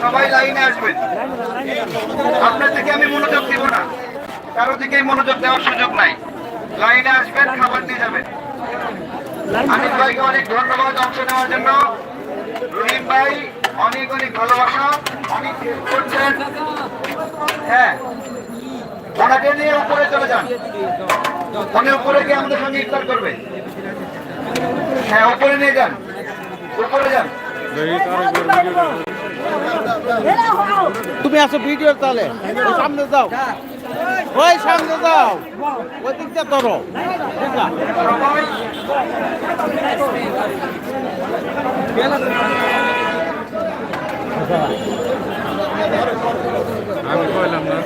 সবাই লাইনে আসবেন আপনার থেকে আমি মনোযোগ দিব না কারও দিকেই মনোযোগ দেওয়ার সুযোগ নাই লাইনে আসবেন খাবার নিয়ে যাবেন আনিস ভাইকে অনেক ধন্যবাদ অংশ নেওয়ার জন্য। রহিম ভাই, অনেক অনেক ভালোবাসা। হ্যাঁ। নিয়ে উপরে চলে উনি উপরে গিয়ে আমাদের করবে। হ্যাঁ উপরে নিয়ে তুমি আসো ভিডিও তাহলে সামনে যাও। ওই সামনে যাও। ওই দিকটা ধরো। বুঝলা? আমি কইলাম না।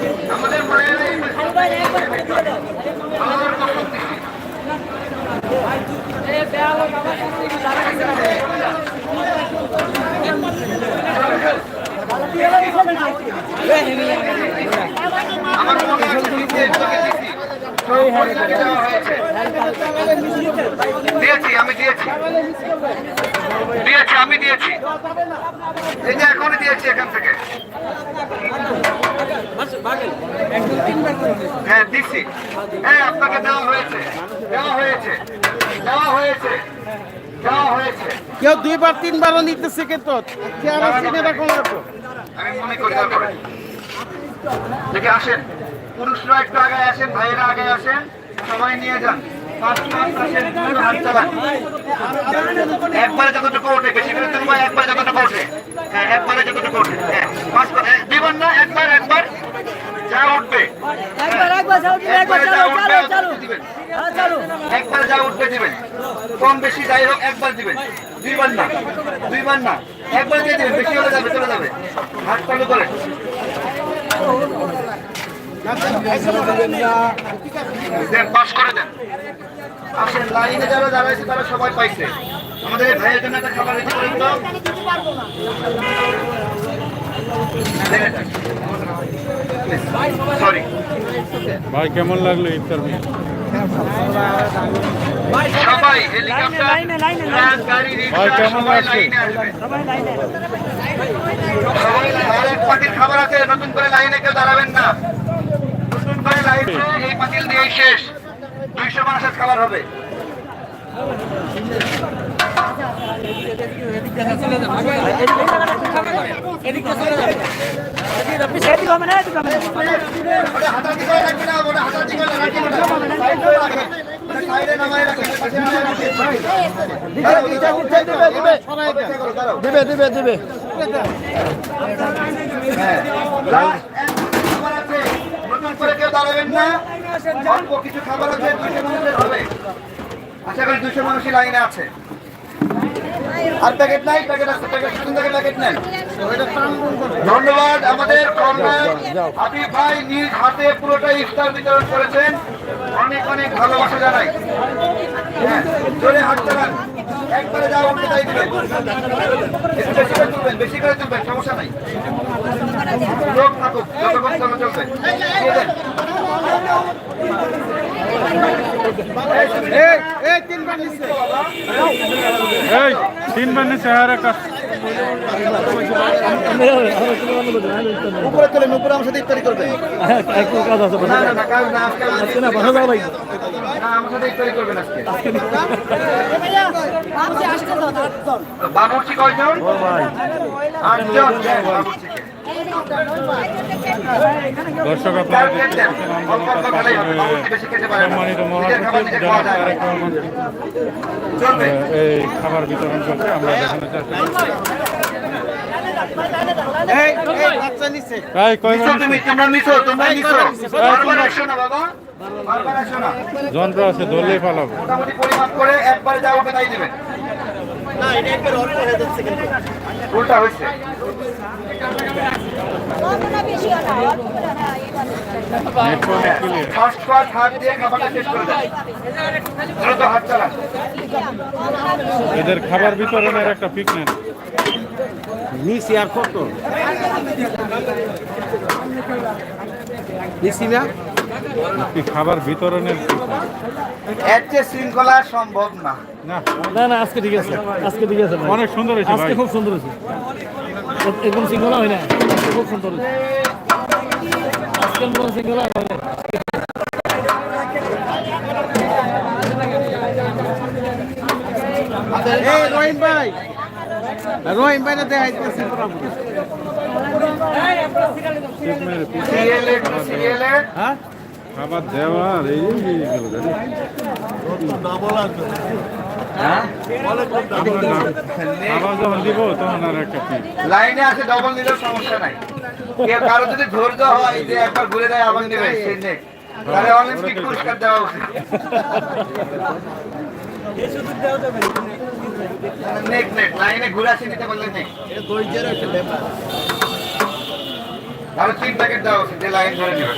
আমার দিয়েছি আমি দিয়েছি। দিয়েছি আমি দিয়েছি। এই যে এখনই দিয়েছি এখান থেকে। হ্যাঁ দিচ্ছি হ্যাঁ আপনাকে দেওয়া হয়েছে। দেওয়া হয়েছে। দেওয়া হয়েছে। কেউ দুইবার তিনবারও নিতেছে কিন্তু চেহারা চিনে রাখো লাগবে আমি মনে করি। দেখে আসেন। পুরুষরা একটু আগে আসেন ভাইয়েরা আগে আসেন সবাই নিয়ে যান। একবারে যতটুকু ওঠে বেশি করে তুমি একবারে যতটুকু ওঠে। হ্যাঁ একবারে যতটুকু ওঠে। হ্যাঁ পাঁচ হ্যাঁ, না একবার একবার। যা উঠবে। একবার যা উঠবে একবার যা দিবেন। কম বেশি যাই হোক একবার দিবেন। দুইবার না দুইবার না একবার দিয়ে দিবেন। বেশি হলে যাবে চলে যাবে। হাত চালু করে পাস করে দেন। আসেন লাইনে যারা যারা আছে তারা সবাই পাইছে। আমাদের ভাইয়ের জন্য একটা খাবার রেডি করে দাও ভাই কেমন লাগল ইফতার সবাই হেলিকপ্টার গাড়ি সবাই খাবার আছে নতুন করে লাইনে কেউ দাঁড়াবেন না। নতুন এই পাতিল দিয়েই শেষ দুইশো মানুষের খাবার হবে। দিবে দিবে দিবে হ্যাঁ। Last একটা খাবার আছে। নতুন করে কেউ না। অল্প কিছু খাবার আছে, দুইশো মানুষের হবে। মানুষই লাইনে আছে। ধন্যবাদ আমাদের ভাই নিজ হাতে পুরোটা ইফতার বিতরণ করেছেন। অনেক অনেক ভালোবাসা জানাই। হ্যাঁ একবারে যা উঠতে তাই দিবেন বেশি করে বেশি করে সমস্যা নাই। তিনবার নিচ্ছে এই তিন বানি চেহারা কাজ উপরে তোলেন উপরে আমার সাথে ইফতারি করবেন। না না না না আজকে না ভালো ভাই। না আমার সাথে ইফতারি করবেন আজকে। বাবুজি আসতে দাও দাও বাবুর্চি কয়জন? আটজন। হ্যাঁ। দর্শক আপনারা। সম্মানিত মহাসচিব এই খাবার বিতরণ করছে আমরা দেখানোর চেষ্টা যন্ত্র আছে ধরলেই পালাবো পরিমাপ করে একবারে যা তাই দিবেন উল্টা হয়েছে। হয় ফার্স্ট হাত দিয়ে খাবারটা শেষ করে দেন হাত চালান এদের খাবার বিতরণের একটা পিক নেন নিচে আর কত নিচি না? কি খাবার বিতরণের কি? এর চেয়ে শৃঙ্খলা সম্ভব না। না। না না আজকে ঠিক আছে আজকে ঠিক আছে অনেক সুন্দর হয়েছে আজকে খুব সুন্দর হয়েছে। এ- এরকম সিঙ্গলা হয় না। খুব সুন্দর হয়েছে। আজকে কোনো সিঙ্গলা হয় না। এই রহিম ভাই। রহিম ভাই না দেখাইতেছি হ্যাঁ? খাবার দেওয়া আর এই এইগুলো দেখো। আর লাইনে আছে ডবল সমস্যা নাই। যদি হয় যে একবার ঘুরে দেয় আবার নেবে নেক। তাহলে পুরস্কার দেওয়া উচিত। লাইনে ঘুরে নিতে তাহলে তিন প্যাকেট যে লাইন ধরে নেবে।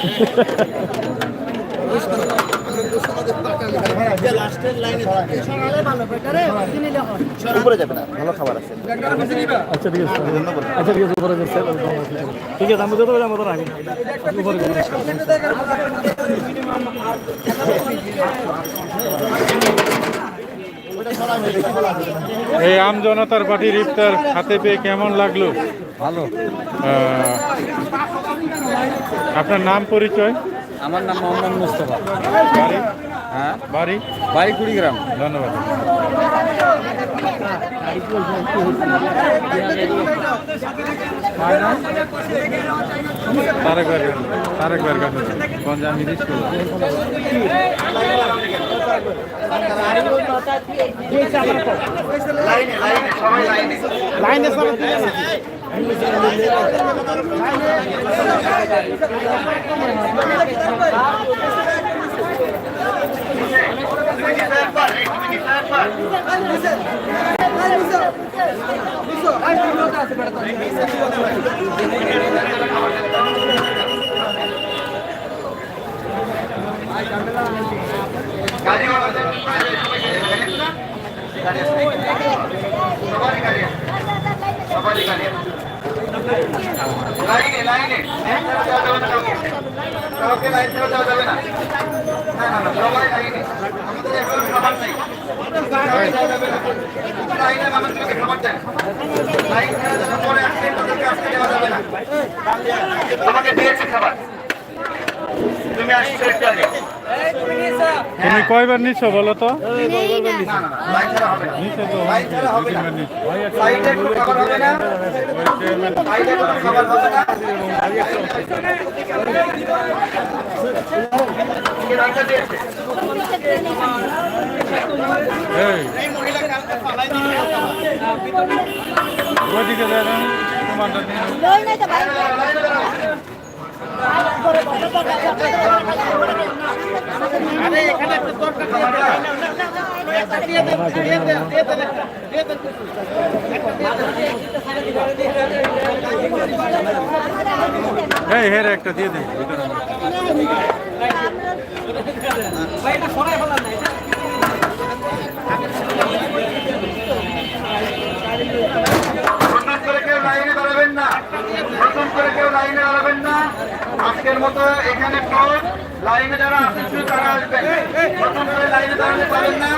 আচ্ছা ঠিক আছে। আচ্ছা ঠিক আছে উপরে ঠিক আছে আমি যত যাব তো রাখি। উপরে এই আম জনতার পার্টির ইফতার হাতে পেয়ে কেমন লাগল? ভালো। আপনার নাম পরিচয়? আমার নাম মোহাম্মদ মুস্তফা। বাড়ি? হ্যাঁ। বাড়ি? বাড়ি কুড়িগ্রাম। ধন্যবাদ। তারেক বার তারেক স্কুল। লাইনে লাইনে সবাই লাইনে। লাইনে সবাই তুমি লাইনে লাইনে কাউকে লাইন ছাড়া যাওয়া যাবে না না দিয়েছে খাবার। তুমি আসছো একটু আগে। তুমি কয়বার নিচ্ছ বলো তো? ওইদিকে দেখেন তোমারটা এই হের একটা দিয়ে দিন ভিতরে নতুন করে কেউ লাইনে দাঁড়াবেন না নতুন করে কেউ লাইনে দাঁড়াবেন না। আজকের মতো এখানে লাইনে যারা আছেন শুধু তারা আসবেন। নতুন করে লাইনে দাঁড়াতে পারেন না।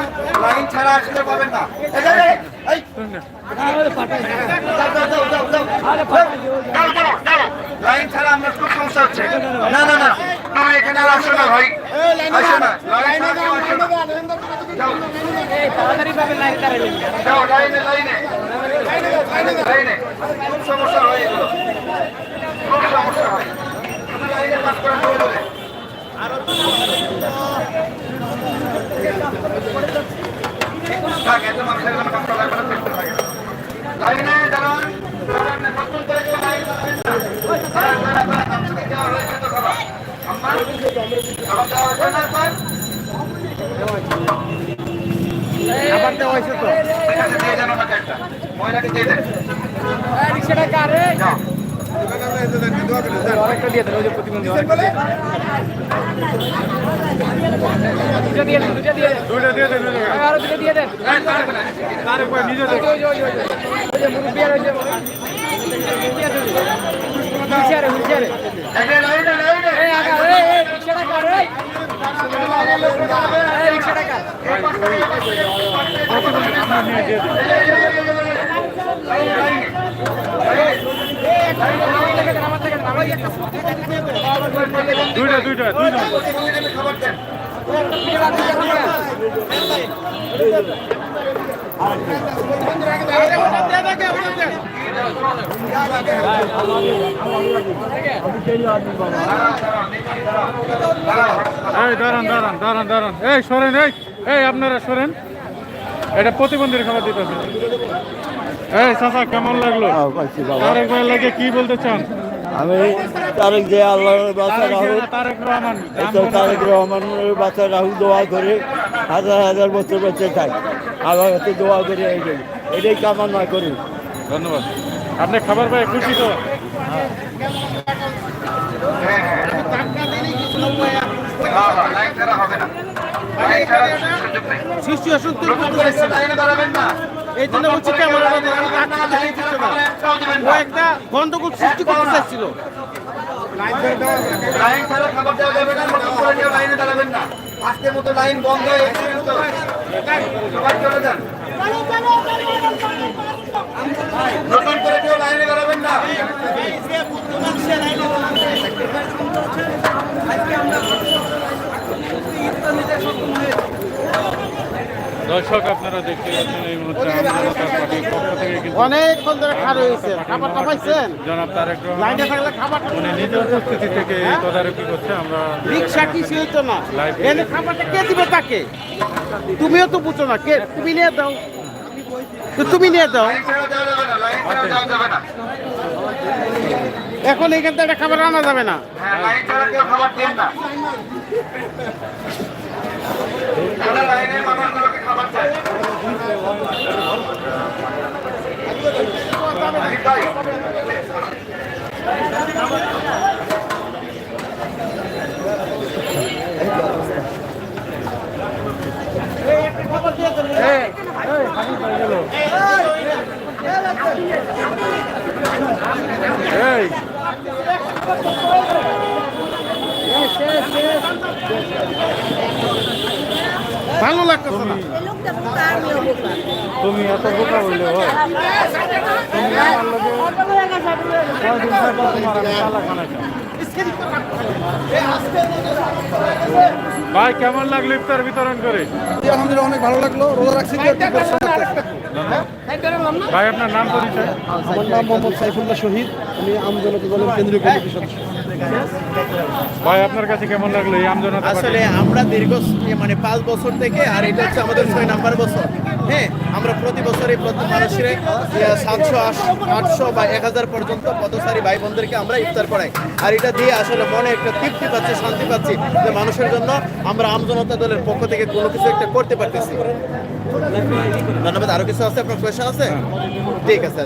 লাইন ছাড়া আসলে পাবেন না। সমস্যা হয় খুব সমস্যা হয় শুধু লাইনে পাস করা প্রয়োজনে থাক এত মানুষের জন্য কষ্ট লাগবে না চেষ্টা থাকে লাইনে দাঁড়ান দাঁড়ান না, নতুন করে কেউ লাইন দাঁড়াবেন না। দাঁড়ান, দাঁড়ান, দাঁড়ান, আপনাকে দেওয়া হয়েছে তো খাবার। আম্মা, খাবার দেওয়া হয়েছে না আপনার? খাবার দেওয়া হয়েছে তো ঠিক আছে, দিয়ে দেন ওনাকে একটা। মহিলাকে দিয়ে দেন। দুইটা দিয়ে দেন ওই জায়গায়। এই, তার উপরে। তার উপরে নিজে দেখো একে লাইনে লাইনে দুইটা দুইটা দুইটা। খাবার দেন এই দাঁড়ান দাঁড়ান দাঁড়ান দাঁড়ান। এই সরেন এই এই আপনারা সরেন। এটা প্রতিবন্ধীর খাবার দিতে হবে। এই চাচা কেমন লাগল? তারেক ভাই লাগে কি বলতে চান? আমি তারেক যে আল্লাহর বাচ্চা তারেক রাহুল তারেক রহমান তারেক রহমানের বাচ্চা রাহুল দোয়া করে হাজার হাজার বছর বেঁচে থাক। আল্লাহ কাছে দোয়া করে এটাই এটাই কামনা করি। ধন্যবাদ। আপনি খাবার পাই খুশি তো? না এই জন্য গন্ডগোল সৃষ্টি করতে চাচ্ছিল লাইন না আজকের মতো লাইন বন্ধ হয়ে নতুন করে কেউ লাইনে দাঁড়াবেন না। দর্শক আপনারা দেখতে পাচ্ছেন এই মুহূর্তে পক্ষ থেকে কিন্তু অনেকক্ষণ ধরে খার হয়েছে খাবারটা পাইছেন? জনাব তারেক লাইনে থাকলে খাবারটা উনি নিজ উপস্থিতি থেকে এই তদারকি করছে আমরা রিক্সা কিছু হইতো না। এনে খাবারটা কে দিবে তাকে? তুমিও তো বুঝো না। কে? তুমি নিয়ে দাও। তো তুমি নিয়ে দাও। লাইন ছাড়া দেওয়া যাবে না লাইন ছাড়া দেওয়া যাবে না এখন এখান থেকে একটা খাবার আনা যাবে না। হ্যাঁ খাবার দেন না। খাবার চায় ভাই, এই ভালো লাগতেছে না। তুমি এত বোকা হইলে হয়। তুমি আমার লগে তোমার আমি তালা খানা ভাই কেমন লাগল ইফতার বিতরণ করে? আলহামদুলিল্লাহ অনেক ভালো লাগল। রোজা রাখছি একটু পরিশ্রম করতে। ভাই আপনার নাম পরিচয়? আমার নাম মোহাম্মদ সাইফুল্লাহ শহীদ। আমি আমজনতা দলের কেন্দ্রীয় কমিটির সদস্য। ভাই আপনার কাছে কেমন লাগল? এই আমজনতা আসলে আমরা দীর্ঘ মানে পাঁচ বছর থেকে আর এটা হচ্ছে আমাদের ছয় নাম্বার বছর। হ্যাঁ আমরা প্রতি বছরই প্রতি মানুষের সাতশো আটশো বা এক হাজার পর্যন্ত পথচারী ভাই বোনদেরকে আমরা ইফতার করাই। আর এটা দিয়ে আসলে মনে একটা তৃপ্তি পাচ্ছি শান্তি পাচ্ছি যে মানুষের জন্য আমরা আমজনতা দলের পক্ষ থেকে কোনো কিছু একটা করতে পারতেছি। ধন্যবাদ। আরও কিছু আছে আপনার কোয়েশন আছে? ঠিক আছে